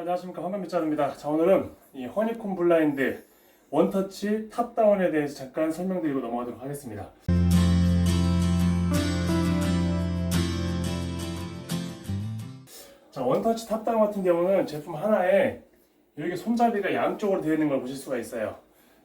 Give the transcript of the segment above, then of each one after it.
안녕하십니까 황금빛자입니다. 자 오늘은 이 허니콤 블라인드 원터치 탑다운에 대해서 잠깐 설명드리고 넘어가도록 하겠습니다. 자 원터치 탑다운 같은 경우는 제품 하나에 이렇게 손잡이가 양쪽으로 되어 있는 걸 보실 수가 있어요.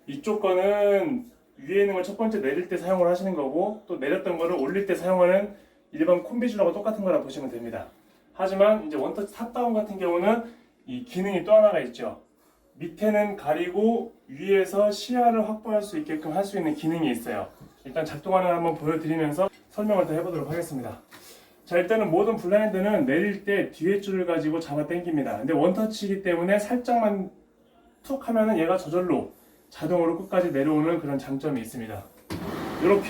이쪽 거는 위에 있는 걸 첫 번째 내릴 때 사용을 하시는 거고 또 내렸던 거를 올릴 때 사용하는 일반 콤비줄하고 똑같은 거라 보시면 됩니다. 하지만 이제 원터치 탑다운 같은 경우는 이 기능이 또 하나가 있죠. 밑에는 가리고 위에서 시야를 확보할 수 있게끔 할 수 있는 기능이 있어요. 일단 작동하는 걸 한번 보여드리면서 설명을 더 해보도록 하겠습니다. 자 일단은 모든 블라인드는 내릴 때 뒤에 줄을 가지고 잡아 당깁니다. 근데 원터치이기 때문에 살짝만 툭 하면은 얘가 저절로 자동으로 끝까지 내려오는 그런 장점이 있습니다. 이렇게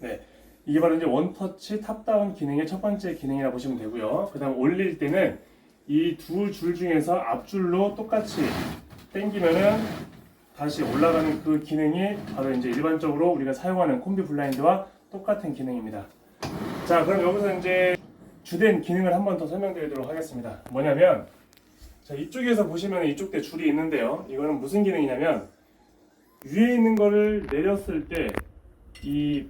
네 이게 바로 이제 원터치 탑다운 기능의 첫 번째 기능이라 보시면 되고요. 그 다음 올릴 때는 이 두 줄 중에서 앞줄로 똑같이 당기면은 다시 올라가는 그 기능이 바로 이제 일반적으로 우리가 사용하는 콤비 블라인드와 똑같은 기능입니다. 자, 그럼 여기서 이제 주된 기능을 한 번 더 설명드리도록 하겠습니다. 뭐냐면 자, 이쪽에서 보시면 이쪽 대 줄이 있는데요. 이거는 무슨 기능이냐면 위에 있는 거를 내렸을 때이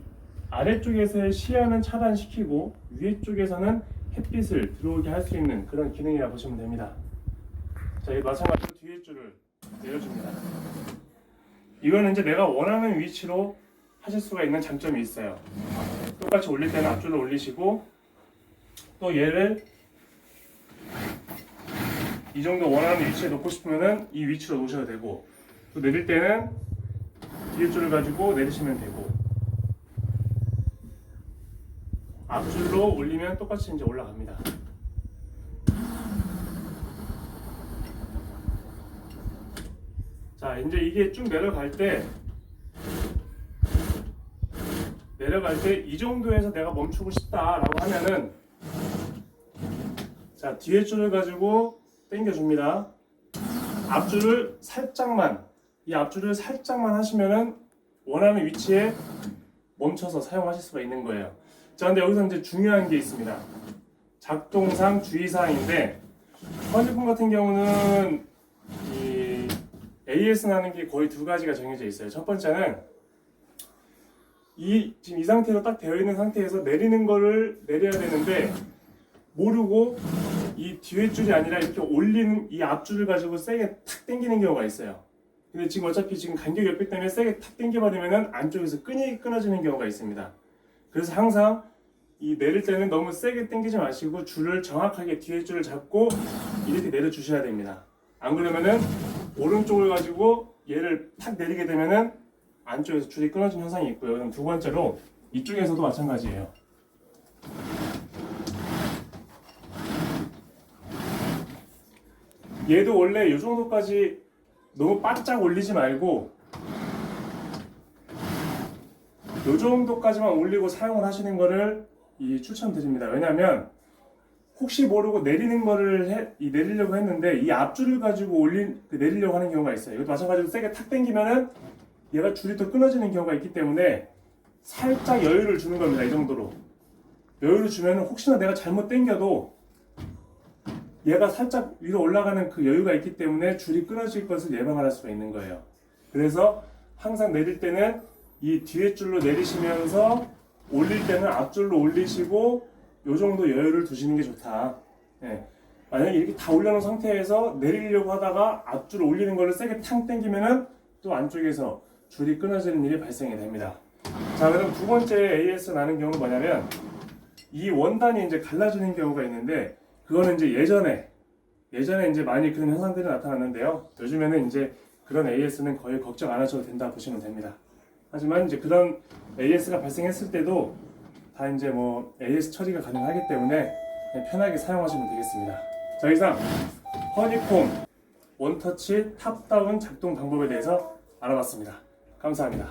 아래쪽에서의 시야는 차단시키고 위에 쪽에서는 햇빛을 들어오게 할 수 있는 그런 기능이라 보시면 됩니다. 자, 이 마찬가지로 뒤에 줄을 내려줍니다. 이거는 이제 내가 원하는 위치로 하실 수가 있는 장점이 있어요. 똑같이 올릴 때는 앞줄을 올리시고 또 얘를 이 정도 원하는 위치에 놓고 싶으면은 이 위치로 놓으셔도 되고 또 내릴 때는 뒤에 줄을 가지고 내리시면 되고 앞줄로 올리면 똑같이 이제 올라갑니다. 자, 이제 이게 쭉 내려갈 때 내려갈 때 이 정도에서 내가 멈추고 싶다라고 하면은 자, 뒤에 줄을 가지고 당겨 줍니다. 앞줄을 살짝만 이 앞줄을 살짝만 하시면은 원하는 위치에 멈춰서 사용하실 수가 있는 거예요. 자, 근데 여기서 이제 중요한 게 있습니다. 작동상 주의사항인데 허니콤 같은 경우는 이 AS라는 게 거의 두 가지가 정해져 있어요. 첫 번째는 이 지금 이 상태로 딱 되어 있는 상태에서 내리는 거를 내려야 되는데 모르고 이 뒤에 줄이 아니라 이렇게 올리는 이 앞줄을 가지고 세게 탁 당기는 경우가 있어요. 근데 지금 어차피 지금 간격이 없기 때문에 세게 탁 당겨버리면은 안쪽에서 끈이 끊어지는 경우가 있습니다. 그래서 항상 이 내릴 때는 너무 세게 당기지 마시고 줄을 정확하게 뒤에 줄을 잡고 이렇게 내려 주셔야 됩니다. 안 그러면은 오른쪽을 가지고 얘를 탁 내리게 되면은 안쪽에서 줄이 끊어진 현상이 있고요. 그럼 두 번째로 이쪽에서도 마찬가지예요. 얘도 원래 이 정도까지 너무 바짝 올리지 말고 이 정도까지만 올리고 사용을 하시는 거를 이 추천드립니다. 왜냐하면 혹시 모르고 내리는 거를 해, 이 내리려고 했는데 이 앞줄을 가지고 올린 그 내리려고 하는 경우가 있어요. 이것도 마찬가지로 세게 탁 당기면은 얘가 줄이 또 끊어지는 경우가 있기 때문에 살짝 여유를 주는 겁니다. 이 정도로 여유를 주면 혹시나 내가 잘못 당겨도 얘가 살짝 위로 올라가는 그 여유가 있기 때문에 줄이 끊어질 것을 예방할 수가 있는 거예요. 그래서 항상 내릴 때는 이 뒤에 줄로 내리시면서 올릴 때는 앞줄로 올리시고 요 정도 여유를 두시는 게 좋다. 예. 만약에 이렇게 다 올려놓은 상태에서 내리려고 하다가 앞줄을 올리는 거를 세게 탕 당기면은 또 안쪽에서 줄이 끊어지는 일이 발생이 됩니다. 자, 그럼 두 번째 AS 나는 경우는 뭐냐면 이 원단이 이제 갈라지는 경우가 있는데 그거는 이제 예전에 예전에 이제 많이 그런 현상들이 나타났는데요. 요즘에는 이제 그런 AS는 거의 걱정 안 하셔도 된다 보시면 됩니다. 하지만 이제 그런 AS가 발생했을 때도 다 이제 뭐 AS 처리가 가능하기 때문에 편하게 사용하시면 되겠습니다. 자 이상 허니콤 원터치 탑다운 작동 방법에 대해서 알아봤습니다. 감사합니다.